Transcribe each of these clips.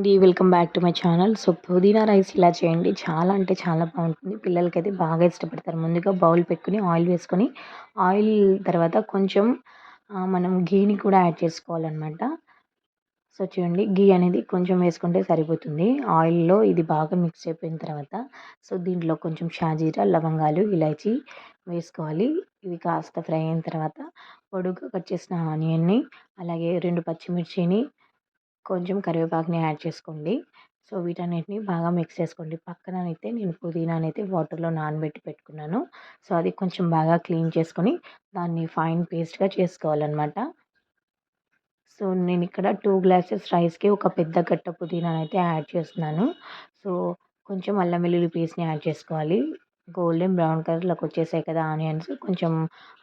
అండి welcome back to my channel. So పుదీనా rice ఇలా చేయండి. చాలా అంటే చాలా బాగుంటుంది. పిల్లలకైతే బాగా ఇష్టపడతారు. ముందుగా బౌల్ పెట్టుకుని ఆయిల్ వేసుకొని ఆయిల్ తర్వాత కొంచెం మనం గీని కూడా యాడ్ చేసుకోవాలన్నమాట. సో చూడండి గీ అనేది కొంచెం వేసుకుంటే సరిపోతుంది. ఆయిల్లో ఇది బాగా మిక్స్ అయిపోయిన తర్వాత సో దీంట్లో కొంచెం షాజీరా లవంగాలు ఇలాచి వేసుకోవాలి. ఇవి కాస్త ఫ్రై అయిన తర్వాత పొడుగు కట్ చేసిన ఆనియన్ని అలాగే రెండు పచ్చిమిర్చిని కొంచెం కరివేపాకుని యాడ్ చేసుకోండి. సో వీటన్నిటిని బాగా మిక్స్ చేసుకోండి. పక్కన అయితే నేను పుదీనాని అయితే వాటర్లో నానబెట్టి పెట్టుకున్నాను. సో అది కొంచెం బాగా క్లీన్ చేసుకొని దాన్ని ఫైన్ పేస్ట్గా చేసుకోవాలన్నమాట. సో నేను ఇక్కడ టూ గ్లాసెస్ రైస్కి ఒక పెద్ద గట్ట పుదీనానైతే అయితే యాడ్ చేస్తున్నాను. సో కొంచెం అల్లం వెల్లుల్లి పేస్ట్ని యాడ్ చేసుకోవాలి. గోల్డెన్ బ్రౌన్ కలర్లోకి వచ్చేసాయి కదా ఆనియన్స్. కొంచెం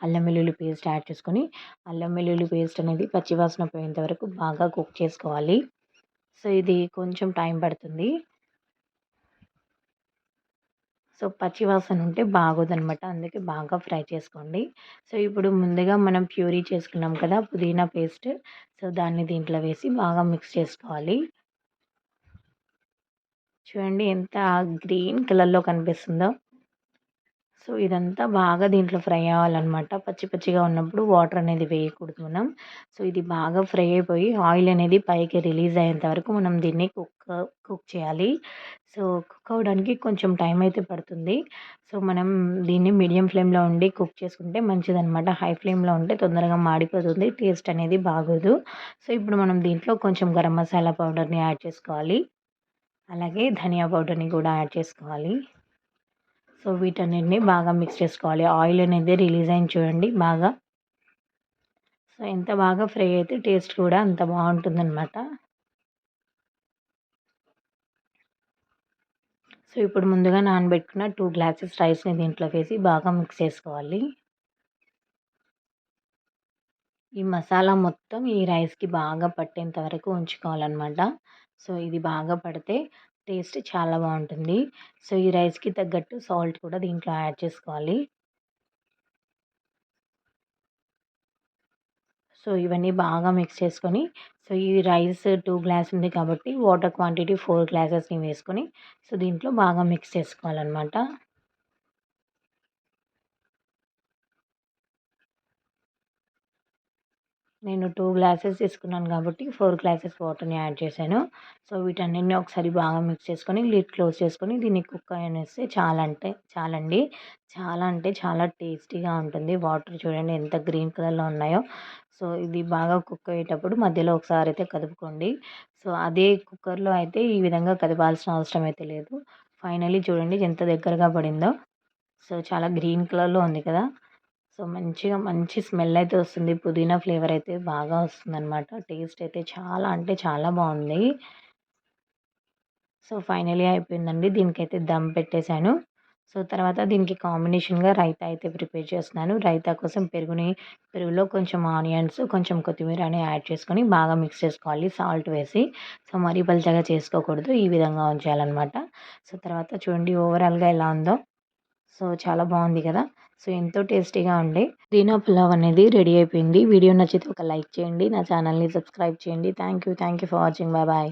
అల్లం వెల్లుల్లి పేస్ట్ యాడ్ చేసుకొని అల్లం వెల్లుల్లి పేస్ట్ అనేది పచ్చివాసన పోయేంత వరకు బాగా కుక్ చేసుకోవాలి. సో ఇది కొంచెం టైం పడుతుంది. సో పచ్చివాసన ఉంటే బాగోదనమాట అందుకే బాగా ఫ్రై చేసుకోండి. సో ఇప్పుడు ముందుగా మనం ప్యూరీ చేసుకున్నాం కదా పుదీనా పేస్ట్. సో దాన్ని దీంట్లో వేసి బాగా మిక్స్ చేసుకోవాలి. చూడండి ఎంత గ్రీన్ కలర్లో కనిపిస్తుందో. సో ఇదంతా బాగా దీంట్లో ఫ్రై అవ్వాలన్నమాట. పచ్చి పచ్చిగా ఉన్నప్పుడు వాటర్ అనేది వేయకూడదు మనం. సో ఇది బాగా ఫ్రై అయిపోయి ఆయిల్ అనేది పైకి రిలీజ్ అయ్యేంత వరకు మనం దీన్ని కుక్ కుక్ చేయాలి. సో కుక్ అవ్వడానికి కొంచెం టైం అయితే పడుతుంది. సో మనం దీన్ని మీడియం ఫ్లేమ్లో ఉండి కుక్ చేసుకుంటే మంచిదన్నమాట. హై ఫ్లేమ్లో ఉంటే తొందరగా మాడిపోతుంది టేస్ట్ అనేది బాగోదు. సో ఇప్పుడు మనం దీంట్లో కొంచెం గరం మసాలా పౌడర్ని యాడ్ చేసుకోవాలి. అలాగే ధనియా పౌడర్ని కూడా యాడ్ చేసుకోవాలి. సో వీటన్నిటిని బాగా మిక్స్ చేసుకోవాలి. ఆయిల్ అనేది రిలీజ్ అయింది చూడండి బాగా. సో ఎంత బాగా ఫ్రై అయితే టేస్ట్ కూడా అంత బాగుంటుందన్నమాట. సో ఇప్పుడు ముందుగా నానబెట్టుకున్న టూ గ్లాసెస్ రైస్ని దీంట్లో వేసి బాగా మిక్స్ చేసుకోవాలి. ఈ మసాలా మొత్తం ఈ రైస్కి బాగా పట్టేంత వరకు ఉంచుకోవాలన్నమాట. సో ఇది బాగా పడితే టేస్ట్ చాలా బాగుంటుంది. సో ఈ రైస్కి తగ్గట్టు సాల్ట్ కూడా దీంట్లో యాడ్ చేసుకోవాలి. సో ఇవన్నీ బాగా మిక్స్ చేసుకొని సో ఈ రైస్ టూ గ్లాస్ ఉంది కాబట్టి వాటర్ క్వాంటిటీ ఫోర్ గ్లాసెస్ని వేసుకొని సో దీంట్లో బాగా మిక్స్ చేసుకోవాలన్నమాట. నేను టూ గ్లాసెస్ తీసుకున్నాను కాబట్టి ఫోర్ గ్లాసెస్ వాటర్ని యాడ్ చేశాను. సో వీటన్నిటిని ఒకసారి బాగా మిక్స్ చేసుకొని లిడ్ క్లోజ్ చేసుకొని దీన్ని కుక్ అనేస్తే చాలా అంటే చాలండి. చాలా అంటే చాలా టేస్టీగా ఉంటుంది. వాటర్ చూడండి ఎంత గ్రీన్ కలర్లో ఉన్నాయో. సో ఇది బాగా కుక్ అయ్యేటప్పుడు మధ్యలో ఒకసారి అయితే కదుపుకోండి. సో అదే కుక్కర్లో అయితే ఈ విధంగా కదపాల్సిన అవసరం అయితే లేదు. ఫైనలీ చూడండి ఎంత దగ్గరగా పడిందో. సో చాలా గ్రీన్ కలర్లో ఉంది కదా. సో మంచిగా మంచి స్మెల్ అయితే వస్తుంది. పుదీనా ఫ్లేవర్ అయితే బాగా వస్తుందన్నమాట. టేస్ట్ అయితే చాలా అంటే చాలా బాగుంది. సో ఫైనలీ అయిపోయిందండి. దీనికైతే దమ్ పెట్టేశాను. సో తర్వాత దీనికి కాంబినేషన్గా రైతా అయితే ప్రిపేర్ చేస్తున్నాను. రైతా కోసం పెరుగుని పెరుగులో కొంచెం ఆనియన్స్ కొంచెం కొత్తిమీర అని యాడ్ చేసుకొని బాగా మిక్స్ చేసుకోవాలి. సాల్ట్ వేసి. సో మరీ పలుచగా చేసుకోకూడదు. ఈ విధంగా ఉంచాలన్నమాట. సో తర్వాత చూడండి ఓవరాల్గా ఎలా ఉందో. సో చాలా బాగుంది కదా. సో ఎంతో టేస్టీగా ఉండే దీనా పులావ్ అనేది రెడీ అయిపోయింది. వీడియో నచ్చితే ఒక లైక్ చేయండి. నా ఛానల్ని సబ్స్క్రైబ్ చేయండి. Thank you thank you for watching. Bye bye.